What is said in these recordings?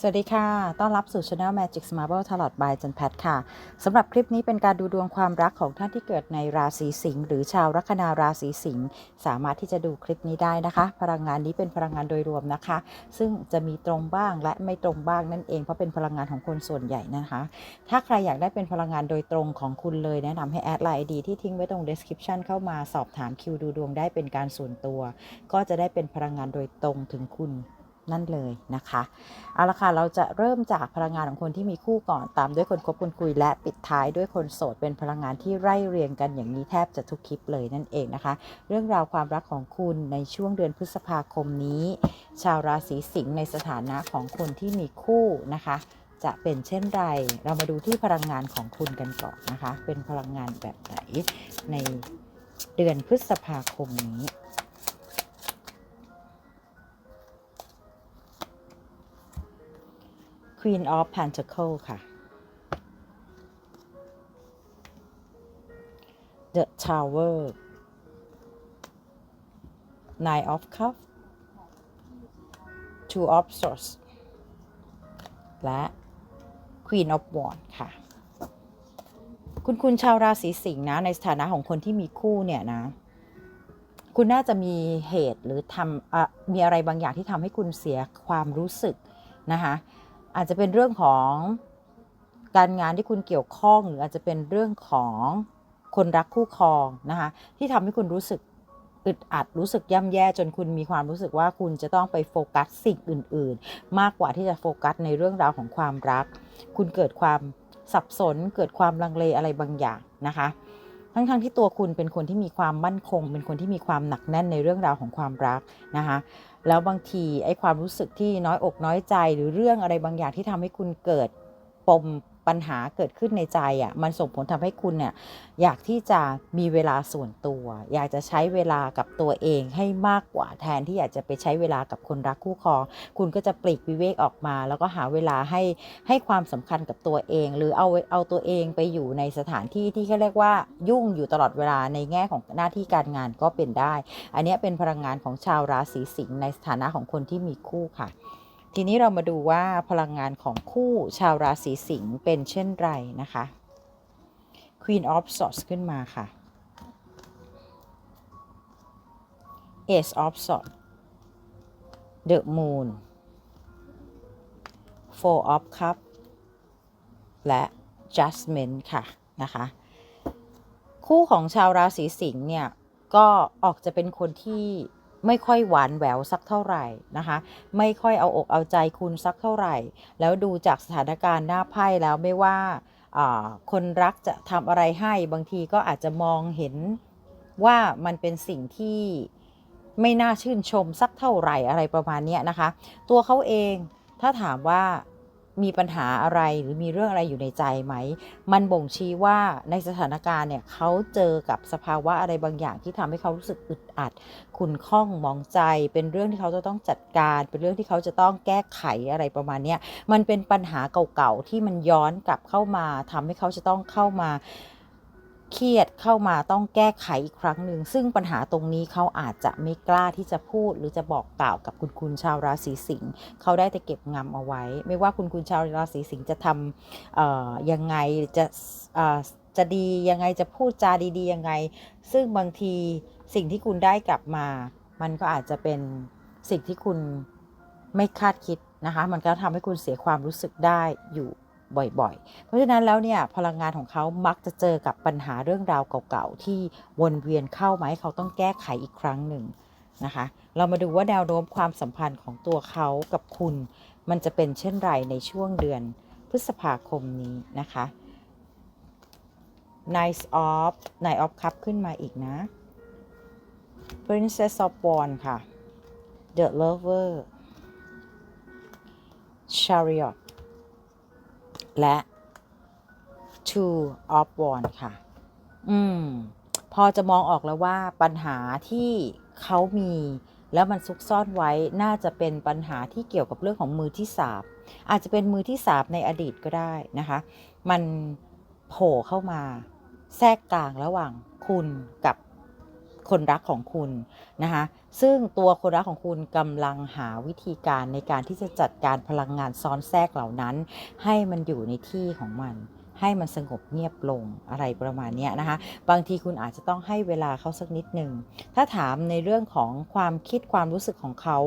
สวัสดีค่ะ ต้อนรับสู่ Channel Magic Marble Tarot by จันแพทค่ะ สำหรับคลิปนี้เป็นการดูดวงความรักของท่านที่เกิดในราศีสิงห์หรือชาวลัคนาราศีสิงห์ สามารถที่จะดูคลิปนี้ได้นะคะ พลังงานนี้เป็นพลังงานโดยรวมนะคะ ซึ่งจะมีตรงบ้างและไม่ตรงบ้างนั่นเอง เพราะเป็นพลังงานของคนส่วนใหญ่นะคะ ถ้าใครอยากได้เป็นพลังงานโดยตรงของคุณเลยแนะนำให้แอดไลน์ ID ที่ทิ้งไว้ตรง description เข้ามาสอบถามคิวดูดวงได้เป็นการส่วนตัว ก็จะได้เป็นพลังงานโดยตรงถึงคุณ นั่นเลยนะคะเอาละค่ะเราจะเริ่มจากพลังงานของคนที่มีคู่ก่อนตามด้วยคนคบคนคุย และปิดท้ายด้วยคนโสดเป็นพลังงานที่ไล่เรียงกันอย่างนี้แทบจะทุกคลิปเลยนั่นเองนะคะ เรื่องราวความรักของคุณในช่วงเดือนพฤษภาคมนี้ ชาวราศีสิงห์ในสถานะของคนที่มีคู่นะคะ จะเป็นเช่นไร เรามาดูที่พลังงานของคุณกันก่อนนะคะ เป็นพลังงานแบบไหนในเดือนพฤษภาคมนี้ Queen of Pentacle ค่ะ The Tower Nine of Cups Two of Swords และ Queen of Wands ค่ะ คุณคุณชาวราศีสิงห์นะ ในสถานะของคนที่มีคู่เนี่ยนะ คุณน่าจะมีเหตุหรือทำอมีอะไรบางอย่างที่ทำให้คุณเสียความรู้สึกนะคะ อาจจะเป็นเรื่องของการงานที่คุณเกี่ยวข้อง หรืออาจจะเป็นเรื่องของคนรักคู่ครองนะคะที่ทำให้คุณรู้สึกอึดอัดรู้สึกย่ำแย่จนคุณมีความรู้สึกว่าคุณจะต้องไปโฟกัสสิ่งอื่น ๆ มากกว่าที่จะโฟกัสในเรื่องราวของความรัก คุณเกิดความสับสน เกิดความลังเลอะไรบางอย่างนะคะทั้งๆที่ตัวคุณเป็นคนที่มีความมั่นคง เป็นคนที่มีความหนักแน่นในเรื่องราวของความรักนะคะ แล้วบางทีไอ้ความรู้สึกที่น้อยอกน้อยใจหรือเรื่องอะไรบางอย่างที่ทำให้คุณเกิดปม ปัญหาเกิดขึ้นในใจอะ่ะมันส่งผลทำให้คุณเนี่ยอยากที่จะมีเวลาส่วนตัว อยากจะใช้เวลากับตัวเองให้มากกว่าแทนที่อยากจะไปใช้เวลากับคนรักคู่ครอง คุณก็จะปลีกวิเวกออกมา แล้วก็หาเวลาให้ให้ความสำคัญกับตัวเอง หรือเอาเอาตัวเองไปอยู่ในสถานที่ที่เขาเรียกว่ายุ่งอยู่ตลอดเวลาในแง่ของหน้าที่การงานก็เป็นได้ อันนี้เป็นพลังงานของชาวราศีสิงห์ในสถานะของคนที่มีคู่ค่ะ ทีนี้เรามาดูว่าพลังงานของคู่ชาวราศีสิงห์เป็นเช่นไรนะคะ Queen of Swords ขึ้นมาค่ะ Ace of Swords The Moon Four of Cups และ Judgment ค่ะนะคะ คู่ของชาวราศีสิงห์เนี่ย ก็ออกจะเป็นคนที่ ไม่ค่อยหวานแหววสักเท่าไหร่นะคะ ไม่ค่อยเอาอกเอาใจคุณสักเท่าไหร่ แล้วดูจากสถานการณ์หน้าไพ่แล้วไม่ว่าคนรักจะทำอะไรให้บางทีก็อาจจะมองเห็นว่ามันเป็นสิ่งที่ไม่น่าชื่นชมสักเท่าไหร่อะไรประมาณนี้นะคะ ตัวเขาเองถ้าถามว่า มีปัญหาอะไรหรือมีเรื่องอะไรอยู่ในใจไหม มันบ่งชี้ว่าในสถานการณ์เนี่ยเขาเจอกับสภาวะอะไรบางอย่างที่ทำให้เขารู้สึกอึดอัดขุนข้องมองใจ เป็นเรื่องที่เขาจะต้องจัดการ เป็นเรื่องที่เขาจะต้องแก้ไขอะไรประมาณนี้มันเป็นปัญหาเก่าๆที่มันย้อนกลับเข้ามาทำให้เขาจะต้องเข้ามา เครียดเข้ามาต้องแก้ไขอีกครั้งหนึ่ง ซึ่งปัญหาตรงนี้เขาอาจจะไม่กล้าที่จะพูด หรือจะบอกกล่าวกับคุณคุณชาวราศีสิงห์เขาได้แต่เก็บงำเอาไว้ ไม่ว่าคุณคุณชาวราศีสิงห์จะทำเอ่ยังไงจะเอ่อจะดียังไงจะพูดจาดีๆยังไง ซึ่งบางทีสิ่งที่คุณได้กลับมา มันก็อาจจะเป็นสิ่งที่คุณไม่คาดคิดนะคะ มันก็ทำให้คุณเสียความรู้สึกได้อยู่ บ่อยๆ เพราะฉะนั้นแล้วเนี่ยพลังงานของเขามักจะเจอกับปัญหาเรื่องราวเก่าๆ ที่วนเวียนเข้ามาให้เขาต้องแก้ไขอีกครั้งหนึ่งนะคะ เรามาดูว่าแนวโน้มความสัมพันธ์ของตัวเขากับคุณ มันจะเป็นเช่นไรในช่วงเดือนพฤษภาคมนี้นะคะ Nice of Nine of Cup ขึ้นมาอีกนะ Princess of Wands ค่ะ The Lover Chariot และ Two of Wands ค่ะ อืม พอจะมองออกแล้วว่าปัญหาที่เขามีแล้วมันซุกซ่อนไว้น่าจะเป็นปัญหาที่เกี่ยวกับเรื่องของมือที่สามอาจจะเป็นมือที่สามในอดีตก็ได้นะคะ มันโผล่เข้ามาแทรกกลางระหว่างคุณกับ คนรักของคุณนะคะซึ่งตัวคนรักของคุณกำลังหาวิธีการในการที่จะจัดการพลังงานซ้อนแทรกเหล่านั้น ให้มันอยู่ในที่ของมัน ให้มันสงบเงียบลงอะไรประมาณนี้นะคะบางทีคุณอาจจะต้องให้เวลาเขาสักนิดหนึ่งถ้าถามในเรื่องของความคิดความรู้สึกของเขา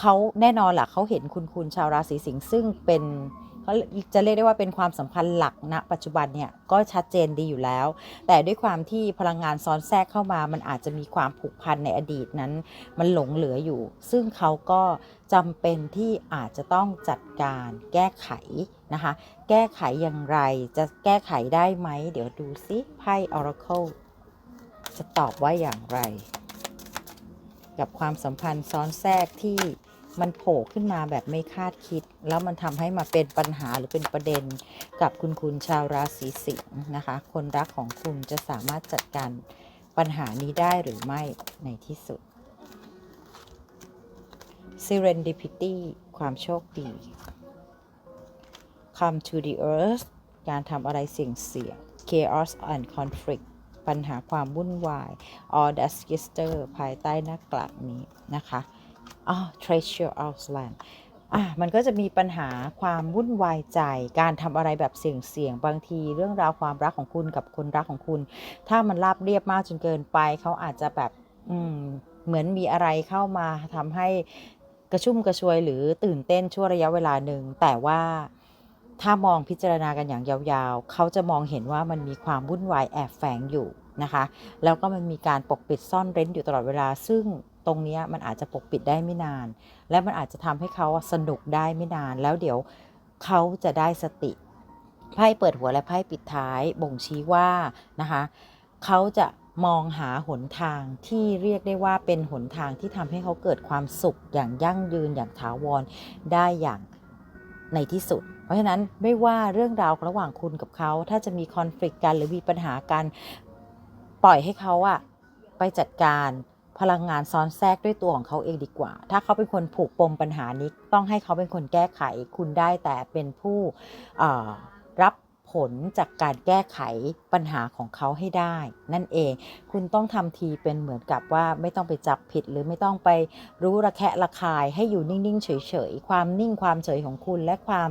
เขาแน่นอนแหละเขาเห็นคุณคุณชาวราศีสิงห์ซึ่งเป็น เขาจะเรียกได้ว่าเป็นความสัมพันธ์หลักณปัจจุบันเนี่ยก็ชัดเจนดีอยู่แล้ว แต่ด้วยความที่พลังงานซ้อนแทรกเข้ามา มันอาจจะมีความผูกพันในอดีตนั้น มันหลงเหลืออยู่ ซึ่งเขาก็จำเป็นที่อาจจะต้องจัดการแก้ไขนะคะ แก้ไขอย่างไรจะแก้ไขได้ไหม เดี๋ยวดูซิไพ่ Oracle จะตอบว่าอย่างไร กับความสัมพันธ์ซ้อนแทรกที่ มันโผล่ขึ้นมาแบบไม่คาดคิด แล้วมันทำให้มาเป็นปัญหาหรือเป็นประเด็นกับคุณคุณชาวราศีสิงห์นะคะ คนรักของคุณจะสามารถจัดการปัญหานี้ได้หรือไม่ในที่สุด serendipity ความโชคดี come to the earth การทำอะไรเสี่ยงเสี่ยง chaos and conflict ปัญหาความวุ่นวาย all that sister ภายใต้หน้ากากนี้นะคะ อ๋อ treasure of land อะมันก็จะมีปัญหาความวุ่นวายใจ การทำอะไรแบบเสี่ยงๆ บางทีเรื่องราวความรักของคุณกับคนรักของคุณ ถ้ามันราบเรียบมากจนเกินไป เขาอาจจะแบบอืมเหมือนมีอะไรเข้ามาทำให้กระชุ่มกระชวยหรือตื่นเต้นชั่วระยะเวลาหนึ่ง แต่ว่าถ้ามองพิจารณากันอย่างยาวๆ เขาจะมองเห็นว่ามันมีความวุ่นวายแอบแฝงอยู่นะคะ แล้วก็มันมีการปกปิดซ่อนเร้นอยู่ตลอดเวลา ซึ่ง ตรงนี้มันอาจจะปกปิดได้ไม่นาน และมันอาจจะทำให้เขาสนุกได้ไม่นาน แล้วเดี๋ยวเขาจะได้สติไพ่เปิดหัวและไพ่ปิดท้ายบ่งชี้ว่านะคะเขาจะมองหาหนทางที่เรียกได้ว่าเป็นหนทางที่ทำให้เขาเกิดความสุขอย่างยั่งยืนอย่างถาวรได้อย่างในที่สุด เพราะฉะนั้นไม่ว่าเรื่องราวระหว่างคุณกับเขา ถ้าจะมีคอน FLICT กันหรือมีปัญหากัน ปล่อยให้เขาอะไปจัดการ พลังงานซ้อนแทรกด้วยตัวของเขาเองดีกว่า ถ้าเขาเป็นคนผูกปมปัญหานี้ ต้องให้เขาเป็นคนแก้ไข คุณได้แต่เป็นผู้รับผลจากการแก้ไขปัญหาของเขาให้ได้ นั่นเอง คุณต้องทำทีเป็นเหมือนกับว่าไม่ต้องไปจับผิดหรือไม่ต้องไปรู้ระแคะระคายให้อยู่นิ่ง ๆ เฉย ๆ ความนิ่งความเฉยของคุณและความ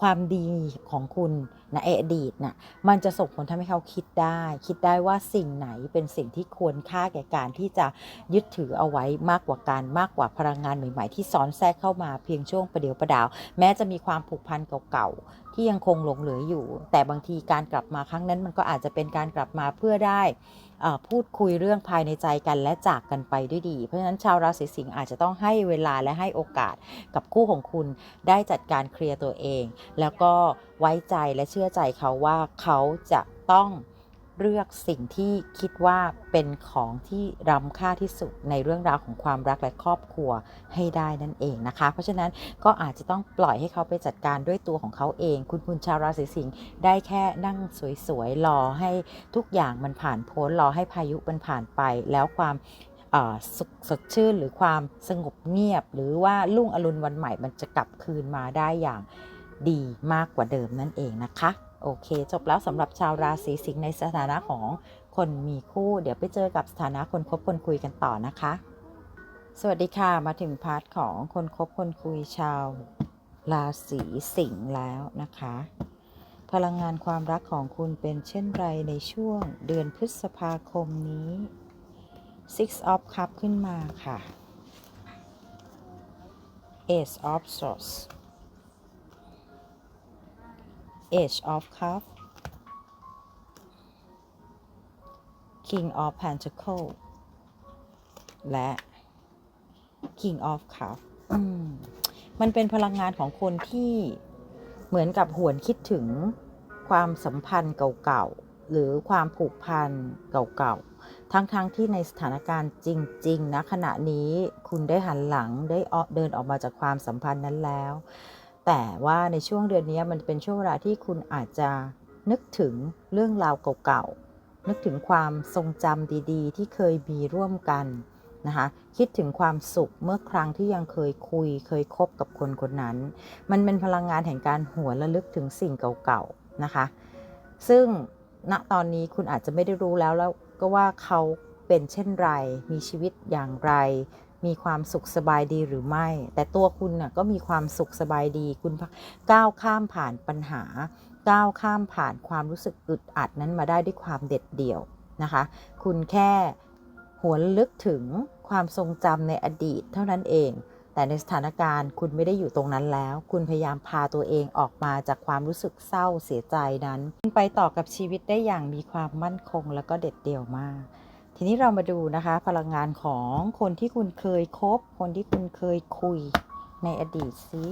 ความดีของคุณ นะอดีตนะ่ะมันจะส่งผลทำให้เขาคิดได้ คิดได้ว่าสิ่งไหนเป็นสิ่งที่ควรค่าแก่การที่จะยึดถือเอาไว้มากกว่าการมากกว่าพลังงานใหม่ ๆ ที่ซ้อนแทรกเข้ามาเพียงช่วงประเดียวประดาว แม้จะมีความผูกพันเก่าๆที่ยังคงหลงเหลืออยู่ แต่บางทีการกลับมาครั้งนั้นมันก็อาจจะเป็นการกลับมาเพื่อได้ พูดคุยเรื่องภายในใจกันและจากกันไปด้วยดี เพราะฉะนั้นชาวราศีสิงห์อาจจะต้องให้เวลาและให้โอกาสกับคู่ของคุณได้จัดการเคลียร์ตัวเอง แล้วก็ไว้ใจและเชื่อใจเขาว่าเขาจะต้อง เลือกสิ่งที่คิดว่าเป็นของที่ล้ำค่าที่สุดในเรื่องราวของความรักและครอบครัวให้ได้นั่นเองนะคะ เพราะฉะนั้นก็อาจจะต้องปล่อยให้เขาไปจัดการด้วยตัวของเขาเอง คุณคุณชาวราศีสิงห์ได้แค่นั่งสวยๆรอให้ทุกอย่างมันผ่านพ้นรอให้พายุมันผ่านไปแล้วความสสดชื่นหรือความสงบเงียบ หรือว่าลุ่งอรุณวันใหม่มันจะกลับคืนมาได้อย่างดีมากกว่าเดิมนั่นเองนะคะ โอเค จบแล้วสำหรับชาวราศีสิงห์ในสถานะของคนมีคู่ เดี๋ยวไปเจอกับสถานะคนคบคนคุยกันต่อนะคะ สวัสดีค่ะมาถึงพาร์ทของคนคบคนคุยชาวราศีสิงห์แล้วนะคะ พลังงานความรักของคุณเป็นเช่นไรในช่วงเดือนพฤษภาคมนี้ Six of Cup ขึ้นมาค่ะ Ace of Swords Age of Cup King of Pentacle และ King of Cup มันเป็นพลังงานของคนที่เหมือนกับหวนคิดถึงความสัมพันธ์เก่าๆ หรือความผูกพันเก่าๆ ทั้งๆทที่ในสถานการณ์จริง ๆ นะขณะนี้คุณได้หันหลังได้เดินออกมาจากความสัมพันธ์นั้นแล้ว แต่ว่าในช่วงเดือนนี้มันเป็นช่วงเวลาที่คุณอาจจะนึกถึงเรื่องราวเก่าๆ นึกถึงความทรงจำดีๆ ที่เคยมีร่วมกันนะคะ คิดถึงความสุขเมื่อครั้งที่ยังเคยคุย เคยคบกับคนคนนั้น มันเป็นพลังงานแห่งการหัวนระลึกถึงสิ่งเก่าๆ นะคะ ซึ่งณตอนนี้คุณอาจจะไม่ได้รู้แล้วแล้วก็ว่าเขาเป็นเช่นไร มีชีวิตอย่างไร มีความสุขสบายดีหรือไม่ แต่ตัวคุณน่ะก็มีความสุขสบายดีคุณก้าวข้ามผ่านปัญหา ก้าวข้ามผ่านความรู้สึกอึดอัดนั้นมาได้ด้วยความเด็ดเดี่ยวนะคะ คุณแค่หวนลึกถึงความทรงจำในอดีตเท่านั้นเอง แต่ในสถานการณ์คุณไม่ได้อยู่ตรงนั้นแล้ว คุณพยายามพาตัวเองออกมาจากความรู้สึกเศร้าเสียใจนั้น ไปต่อกับชีวิตได้อย่างมีความมั่นคงแล้วก็เด็ดเดี่ยวมาก ทีนี้เรามาดูนะคะ พลังงานของคนที่คุณเคยคบ คนที่คุณเคยคุยในอดีตซิ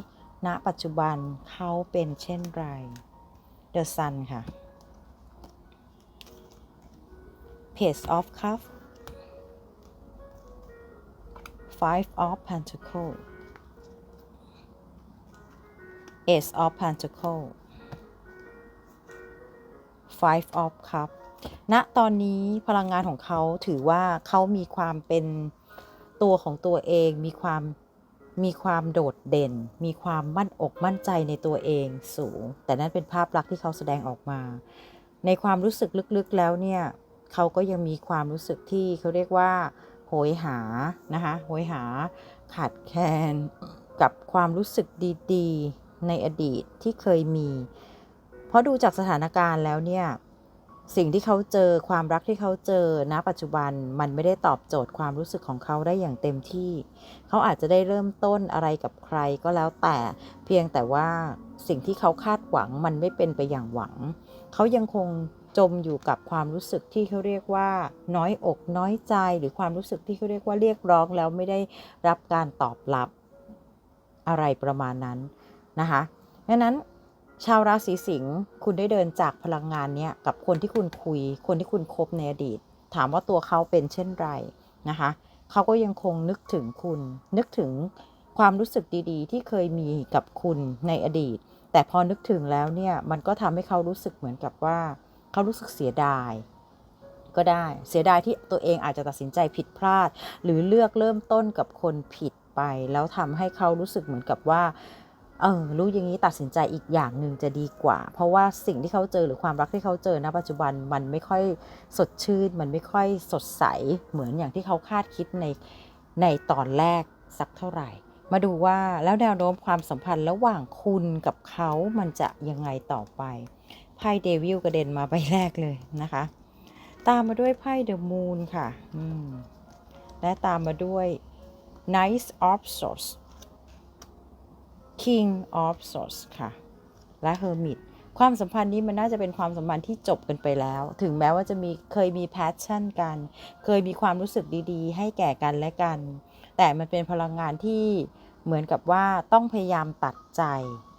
ณปัจจุบันเขาเป็นเช่นไร The Sun ค่ะ Page of Cup Five of Pentacle Ace of Pentacle Five of Cup ณตอนนี้พลังงานของเขาถือว่าเขามีความเป็นตัวของตัวเอง มีความมีความโดดเด่น มีความมั่นอกมั่นใจในตัวเองสูง แต่นั่นเป็นภาพลักษณ์ที่เขาแสดงออกมา ในความรู้สึกลึกๆแล้วเนี่ยเขาก็ยังมีความรู้สึกที่เขาเรียกว่าโหยหานะคะโหยหาขาดแคลนกับความรู้สึกดีๆ ในอดีตที่เคยมี เพราะดูจากสถานการณ์แล้วเนี่ย สิ่งที่เขาเจอความรักที่เขาเจอณปัจจุบันมันไม่ได้ตอบโจทย์ความรู้สึกของเขาได้อย่างเต็มที่ เขาอาจจะได้เริ่มต้นอะไรกับใครก็แล้วแต่เพียงแต่ว่าสิ่งที่เขาคาดหวังมันไม่เป็นไปอย่างหวัง เขายังคงจมอยู่กับความรู้สึกที่เขาเรียกว่า น้อยอกน้อยใจหรือความรู้สึกที่เขาเรียกว่าเรียกร้องแล้วไม่ได้รับการตอบรับอะไรประมาณนั้นนะคะดังนั้น ชาวราศีสิงห์คุณได้เดินจากพลังงานเนี้ยกับคนที่คุณคุย คนที่คุณคบในอดีต ถามว่าตัวเขาเป็นเช่นไรนะคะเขาก็ยังคงนึกถึงคุณ นึกถึงความรู้สึกดีๆ ที่เคยมีกับคุณในอดีต แต่พอนึกถึงแล้วเนี่ยมันก็ทำให้เขารู้สึกเหมือนกับว่า เขารู้สึกเสียดาย ก็ได้ เสียดายที่ตัวเองอาจจะตัดสินใจผิดพลาด หรือเลือกเริ่มต้นกับคนผิดไป แล้วทำให้เขารู้สึกเหมือนกับว่า เออรู้อย่างนี้ตัดสินใจอีกอย่างหนึ่งจะดีกว่า เพราะว่าสิ่งที่เขาเจอหรือความรักที่เขาเจอณปัจจุบันมันไม่ค่อยสดชื่น มันไม่ค่อยสดใสเหมือนอย่างที่เขาคาดคิดในในตอนแรกสักเท่าไหร่ มาดูว่าแล้วแนวโน้มความสัมพันธ์ระหว่างคุณกับเขามันจะยังไงต่อไปไพ่เดวิลกระเด็นมาใบแรกเลยนะคะ ตามมาด้วยไพ่เดอะมูนค่ะและตามมาด้วย Knight of Swords King of Swords ค่ะ และ Hermit ความสัมพันธ์นี้มันน่าจะเป็นความสัมพันธ์ที่จบกันไปแล้ว ถึงแม้ว่าจะมีเคยมีแพชชั่นกัน เคยมีความรู้สึกดีๆ ให้แก่กันและกัน แต่มันเป็นพลังงานที่เหมือนกับว่าต้องพยายามตัดใจ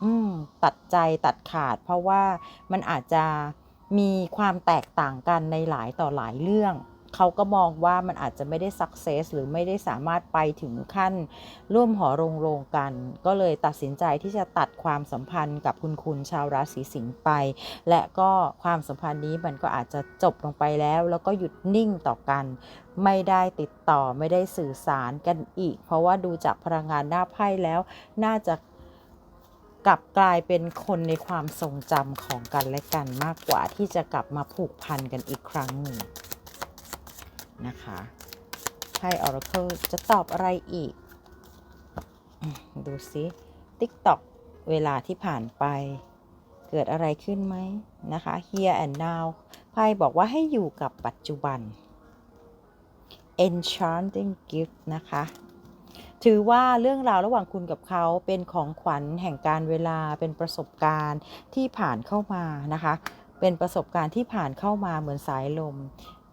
อืม ตัดใจตัดขาด เพราะว่ามันอาจจะมีความแตกต่างกันในหลายต่อหลายเรื่อง เขาก็มองว่ามันอาจจะไม่ได้สักเซสหรือไม่ได้สามารถไปถึงขั้นร่วมหอรงโรงกัน ก็เลยตัดสินใจที่จะตัดความสัมพันธ์กับคุณคุณชาวราศีสิงห์ไป และก็ความสัมพันธ์นี้มันก็อาจจะจบลงไปแล้ว แล้วก็หยุดนิ่งต่อกัน ไม่ได้ติดต่อไม่ได้สื่อสารกันอีก เพราะว่าดูจากพลังงานหน้าไพ่แล้วน่าจะกลับกลายเป็นคนในความทรงจำของกันและกันมากกว่าที่จะกลับมาผูกพันกันอีกครั้งหนึ่ง นะคะไพ่ Oracle จะตอบอะไรอีก ดูซิ TikTok เวลาที่ผ่านไป เกิดอะไรขึ้นไหมนะคะ Here and now ไพ่บอกว่าให้อยู่กับปัจจุบัน Enchanting Gift นะคะ ถือว่าเรื่องราวระหว่างคุณกับเขาเป็นของขวัญแห่งการเวลาเป็นประสบการณ์ที่ผ่านเข้ามานะคะเป็นประสบการณ์ที่ผ่านเข้ามาเหมือนสายลม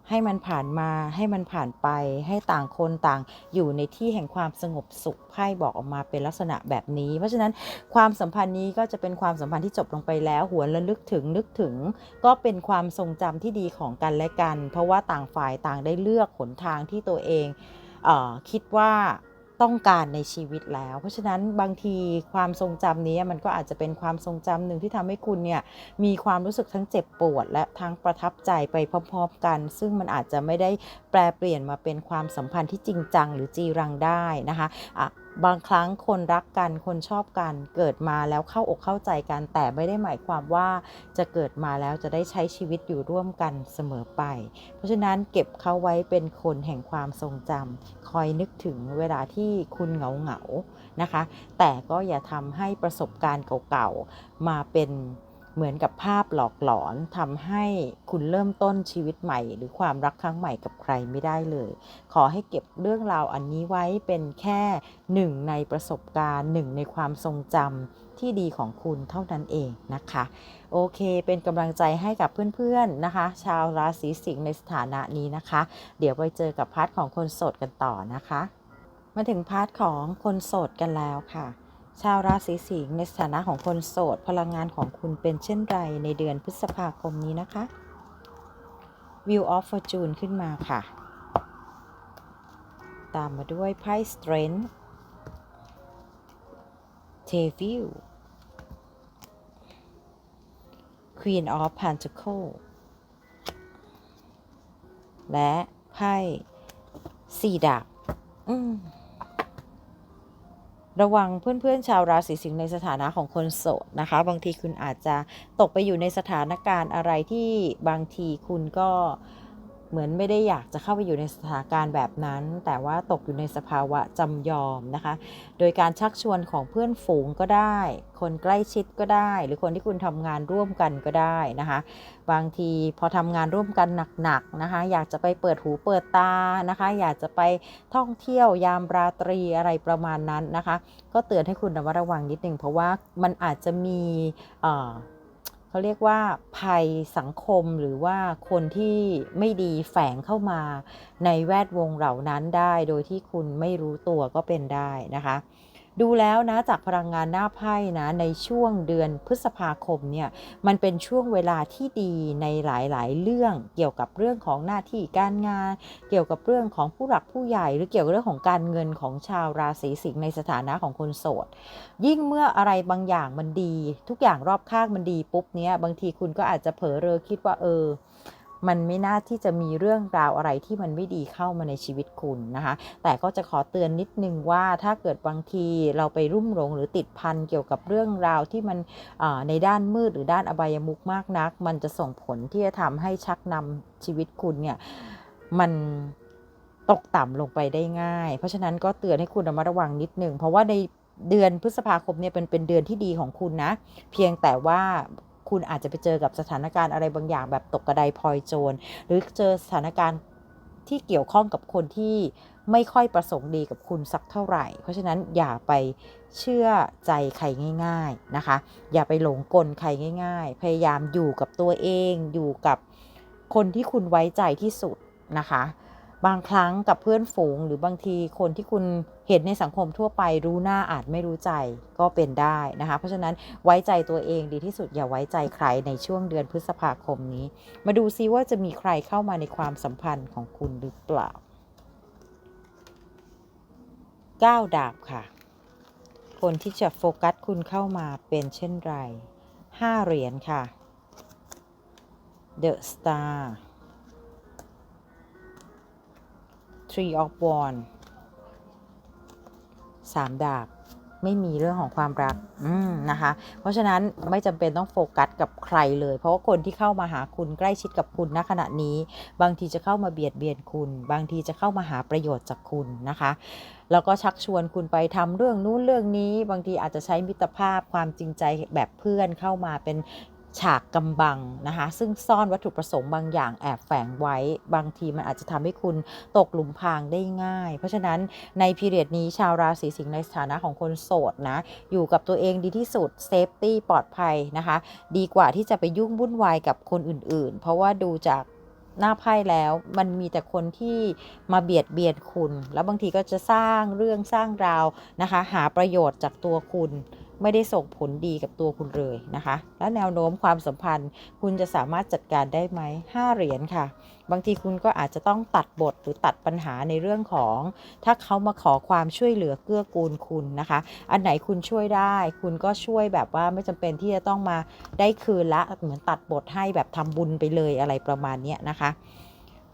ให้มันผ่านมาให้มันผ่านไป ให้ต่างคนต่างอยู่ในที่แห่งความสงบสุขไพ่บอกออกมาเป็นลักษณะแบบนี้ เพราะฉะนั้นความสัมพันธ์นี้ก็จะเป็นความสัมพันธ์ที่จบลงไปแล้วหวนระลึกถึงนึกถึง ก็เป็นความทรงจำที่ดีของกันและกัน เพราะว่าต่างฝ่ายต่างได้เลือกหนทางที่ตัวเองเออคิดว่า ต้องการในชีวิตแล้ว เพราะฉะนั้นบางทีความทรงจำนี้มันก็อาจจะเป็นความทรงจำหนึ่งที่ทำให้คุณเนี่ยมีความรู้สึกทั้งเจ็บปวด และทั้งประทับใจไปพร้อมๆกัน ซึ่งมันอาจจะไม่ได้แปลเปลี่ยนมาเป็นความสัมพันธ์ที่จริงจังหรือจีรังได้นะคะะ บางครั้งคนรักกันคนชอบกัน เกิดมาแล้วเข้าอกเข้าใจกัน แต่ไม่ได้หมายความว่าจะเกิดมาแล้วจะได้ใช้ชีวิตอยู่ร่วมกันเสมอไป เพราะฉะนั้นเก็บเขาไว้เป็นคนแห่งความทรงจำคอยนึกถึงเวลาที่คุณเหงาเหงานะคะ แต่ก็อย่าทำให้ประสบการณ์เก่าๆมาเป็น เหมือนกับภาพหลอกหลอนทำให้คุณเริ่มต้นชีวิตใหม่ หรือความรักครั้งใหม่กับใครไม่ได้เลย ขอให้เก็บเรื่องราวอันนี้ไว้เป็นแค่หนึ่งในประสบการณ์หนึ่งในความทรงจำที่ดีของคุณเท่านั้นเองนะคะ โอเคเป็นกำลังใจให้กับเพื่อนๆนะคะ ชาวราศีสิงห์ในสถานะนี้นะคะ เดี๋ยวไปเจอกับพาร์ทของคนโสดกันต่อนะคะ มาถึงพาร์ทของคนโสดกันแล้วค่ะ ชาวราศีสิงห์ในสถานะของคนโสด พลังงานของคุณเป็นเช่นไรในเดือนพฤษภาคมนี้นะคะ View of Fortune ขึ้นมาค่ะ ตามมาด้วยไพ่ Strength t a v i l Queen of Pentacle และไพ่สี่ดาบอืม ระวังเพื่อนๆชาวราศีสิงห์ในสถานะของคนโสดนะคะ บางทีคุณอาจจะตกไปอยู่ในสถานการณ์อะไรที่บางทีคุณก็ เหมือนไม่ได้อยากจะเข้าไปอยู่ในสถานการณ์แบบนั้น แต่ว่าตกอยู่ในสภาวะจำยอมนะคะ โดยการชักชวนของเพื่อนฝูงก็ได้ คนใกล้ชิดก็ได้ หรือคนที่คุณทำงานร่วมกันก็ได้นะคะ บางทีพอทำงานร่วมกันหนักๆนะคะ อยากจะไปเปิดหูเปิดตานะคะ อยากจะไปท่องเที่ยวยามราตรีอะไรประมาณนั้นนะคะ ก็เตือนให้คุณระมัดระวังนิดนึงเพราะว่ามันอาจจะมี เขาเรียกว่าภัยสังคมหรือว่าคนที่ไม่ดีแฝงเข้ามาในแวดวงเหล่านั้นได้ โดยที่คุณไม่รู้ตัวก็เป็นได้นะคะ ดูแล้วนะจากพลังงานหน้าไพ่นะในช่วงเดือนพฤษภาคมเนี่ยมันเป็นช่วงเวลาที่ดีในหลายๆ เรื่องเกี่ยวกับเรื่องของหน้าที่การงาน เกี่ยวกับเรื่องของผู้หลักผู้ใหญ่ หรือเกี่ยวกับเรื่องของการเงินของชาวราศีสิงห์ในสถานะของคนโสด ยิ่งเมื่ออะไรบางอย่างมันดี ทุกอย่างรอบข้างมันดีปุ๊บเนี้ยบางทีคุณก็อาจจะเผลอเรอคิดว่าเออ มันไม่น่าที่จะมีเรื่องราวอะไรที่มันไม่ดีเข้ามาในชีวิตคุณนะคะ แต่ก็จะขอเตือนนิดนึงว่าถ้าเกิดบางทีเราไปรุ่มหลงหรือติดพันเกี่ยวกับเรื่องราวที่มันในด้านมืดหรือด้านอบายมุกมากนัก มันจะส่งผลที่จะทำให้ชักนำชีวิตคุณเนี่ยมันตกต่ำลงไปได้ง่าย เพราะฉะนั้นก็เตือนให้คุณระมัดระวังนิดนึงเพราะว่าในเดือนพฤษภาคมเนี่ยเป็นเป็นเดือนที่ดีของคุณนะ เพียงแต่ว่า คุณอาจจะไปเจอกับสถานการณ์อะไรบางอย่างแบบตกกระไดพลอยโจร หรือเจอสถานการณ์ที่เกี่ยวข้องกับคนที่ไม่ค่อยประสงค์ดีกับคุณสักเท่าไหร่ เพราะฉะนั้นอย่าไปเชื่อใจใครง่าย ๆนะคะ อย่าไปหลงกลใครง่าย ๆ พยายามอยู่กับตัวเอง อยู่กับคนที่คุณไว้ใจที่สุดนะคะ บางครั้งกับเพื่อนฝูง หรือบางทีคนที่คุณเห็นในสังคมทั่วไปรู้หน้าอาจไม่รู้ใจก็เป็นได้นะคะ เพราะฉะนั้นไว้ใจตัวเองดีที่สุดอย่าไว้ใจใครในช่วงเดือนพฤษภาคมนี้ มาดูซิว่าจะมีใครเข้ามาในความสัมพันธ์ของคุณหรือเปล่า9ดาบค่ะ คนที่จะโฟกัสคุณเข้ามาเป็นเช่นไร5เหรียญค่ะ The Star Three of Wands สามดาบไม่มีเรื่องของความรักอืมนะคะ เพราะฉะนั้นไม่จำเป็นต้องโฟกัสกับใครเลย เพราะว่าคนที่เข้ามาหาคุณใกล้ชิดกับคุณณขณะนี้ บางทีจะเข้ามาเบียดเบียนคุณ บางทีจะเข้ามาหาประโยชน์จากคุณนะคะ แล้วก็ชักชวนคุณไปทำเรื่องนู้นเรื่องนี้ บางทีอาจจะใช้มิตรภาพความจริงใจแบบเพื่อนเข้ามาเป็น ฉากกำบังนะคะซึ่งซ่อนวัตถุประสงค์บางอย่างแอบแฝงไว้บางทีมันอาจจะทำให้คุณตกหลุมพรางได้ง่าย เพราะฉะนั้นในพีเรียดนี้ชาวราศีสิงห์ในสถานะของคนโสดนะอยู่กับตัวเองดีที่สุดเซฟตี้ปลอดภัยนะคะดีกว่าที่จะไปยุ่งวุ่นวายกับคนอื่นๆ เพราะว่าดูจากหน้าไพ่แล้วมันมีแต่คนที่มาเบียดเบียนคุณ แล้วบางทีก็จะสร้างเรื่องสร้างราวนะคะ หาประโยชน์จากตัวคุณ ไม่ได้ส่งผลดีกับตัวคุณเลยนะคะ และแนวโน้มความสัมพันธ์คุณจะสามารถจัดการได้ไหม5เหรียญค่ะ บางทีคุณก็อาจจะต้องตัดบทหรือตัดปัญหาในเรื่องของ ถ้าเขามาขอความช่วยเหลือเกื้อกูลคุณนะคะ อันไหนคุณช่วยได้ คุณก็ช่วยแบบว่าไม่จำเป็นที่จะต้องมาได้คืนละเหมือนตัดบทให้แบบทำบุญไปเลยอะไรประมาณนี้นะคะ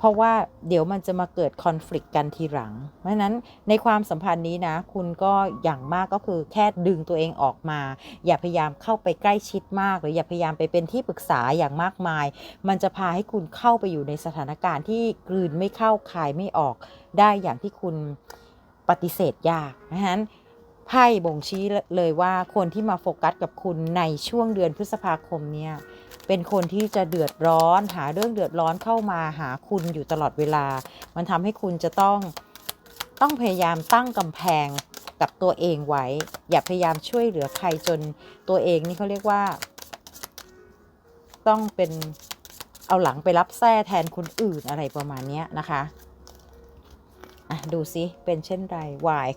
เพราะว่าเดี๋ยวมันจะมาเกิดคอน FLICT กันทีหลัง เพราะฉะนั้นในความสัมพันธ์นี้นะ คุณก็อย่างมากก็คือแค่ดึงตัวเองออกมา อย่าพยายามเข้าไปใกล้ชิดมาก หรืออย่าพยายามไปเป็นที่ปรึกษาอย่างมากมาย มันจะพาให้คุณเข้าไปอยู่ในสถานการณ์ที่กลืนไม่เข้าคายไม่ออก ได้อย่างที่คุณปฏิเสธยากเพราะฉะนั้นไพ่บ่งชี้เลยว่าคนที่มาโฟกัสกับคุณในช่วงเดือนพฤษภาคมเนี่ย เป็นคนที่จะเดือดร้อน หาเรื่องเดือดร้อนเข้ามาหาคุณอยู่ตลอดเวลา มันทำให้คุณจะต้องต้องพยายามตั้งกำแพงกับตัวเองไว้ อย่าพยายามช่วยเหลือใครจนตัวเองนี่เขาเรียกว่า ต้องเป็นเอาหลังไปรับแส้แทนคนอื่นอะไรประมาณนี้นะคะ อะ ดูซิเป็นเช่นไรวาย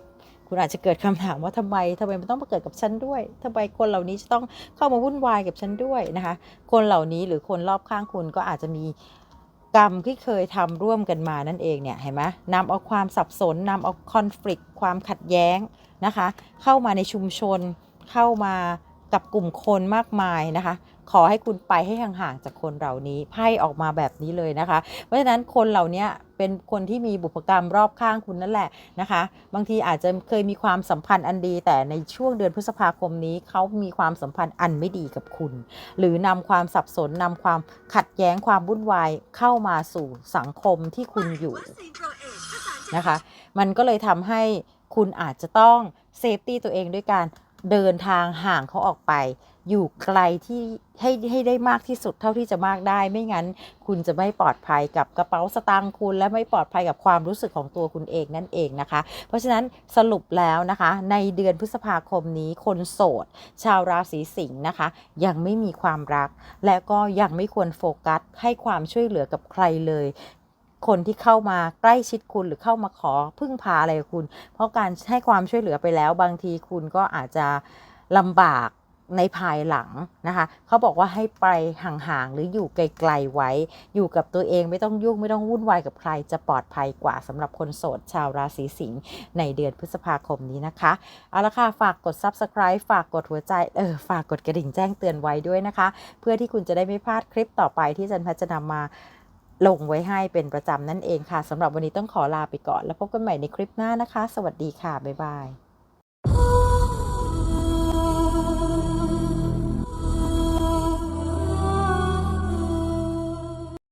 คุณอาจจะเกิดคำถามว่าทำไมทำไมมันต้องมาเกิดกับฉันด้วยทำไมคนเหล่านี้จะต้องเข้ามาวุ่นวายกับฉันด้วยนะคะ คนเหล่านี้หรือคนรอบข้างคุณก็อาจจะมีกรรมที่เคยทำร่วมกันมานั่นเองเนี่ยเห็นไหมนำเอาความสับสนนำเอาคอน FLICT ความขัดแย้งนะคะ เข้ามาในชุมชนเข้ามากับกลุ่มคนมากมายนะคะ ขอให้คุณไปให้ห่างๆจากคนเหล่านี้ไพ่ออกมาแบบนี้เลยนะคะ เพราะฉะนั้นคนเหล่านี้เป็นคนที่มีบุพกรรมรอบข้างคุณนั่นแหละนะคะ บางทีอาจจะเคยมีความสัมพันธ์อันดี แต่ในช่วงเดือนพฤษภาคมนี้เขามีความสัมพันธ์อันไม่ดีกับคุณ หรือนำความสับสนนำความขัดแย้งความวุ่นวายเข้ามาสู่สังคมที่คุณอยู่นะคะ มันก็เลยทำให้คุณอาจจะต้องเซฟตี้ตัวเองด้วยการเดินทางห่างเขาออกไป อยู่ไกลที่ให้ให้ได้มากที่สุดเท่าที่จะมากได้ ไม่งั้นคุณจะไม่ปลอดภัยกับกระเป๋าสตางค์คุณ และไม่ปลอดภัยกับความรู้สึกของตัวคุณเองนั่นเองนะคะ เพราะฉะนั้นสรุปแล้วนะคะ ในเดือนพฤษภาคมนี้คนโสด ชาวราศีสิงห์นะคะ ยังไม่มีความรัก และก็ยังไม่ควรโฟกัส ให้ความช่วยเหลือกับใครเลยคนที่เข้ามาใกล้ชิดคุณหรือเข้ามาขอพึ่งพาอะไรคุณ เพราะการให้ความช่วยเหลือไปแล้ว บางทีคุณก็อาจจะลำบาก ในภายหลังนะคะเขาบอกว่าให้ไปห่างๆหรืออยู่ไกลๆไว้ อยู่กับตัวเองไม่ต้องยุ่งไม่ต้องวุ่นวายกับใคร จะปลอดภัยกว่าสำหรับคนโสด ชาวราศีสิงห์ในเดือนพฤษภาคมนี้นะคะ เอาละค่ะ ฝากกด subscribe ฝากกดหัวใจเออฝากกดกระดิ่งแจ้งเตือนไว้ด้วยนะคะ เพื่อที่คุณจะได้ไม่พลาดคลิปต่อไปที่จันพัชจะนำมาลงไว้ให้เป็นประจำนั่นเองค่ะสำหรับวันนี้ต้องขอลาไปก่อน แล้วพบกันใหม่ในคลิปหน้านะคะ สวัสดีค่ะบ๊ายบาย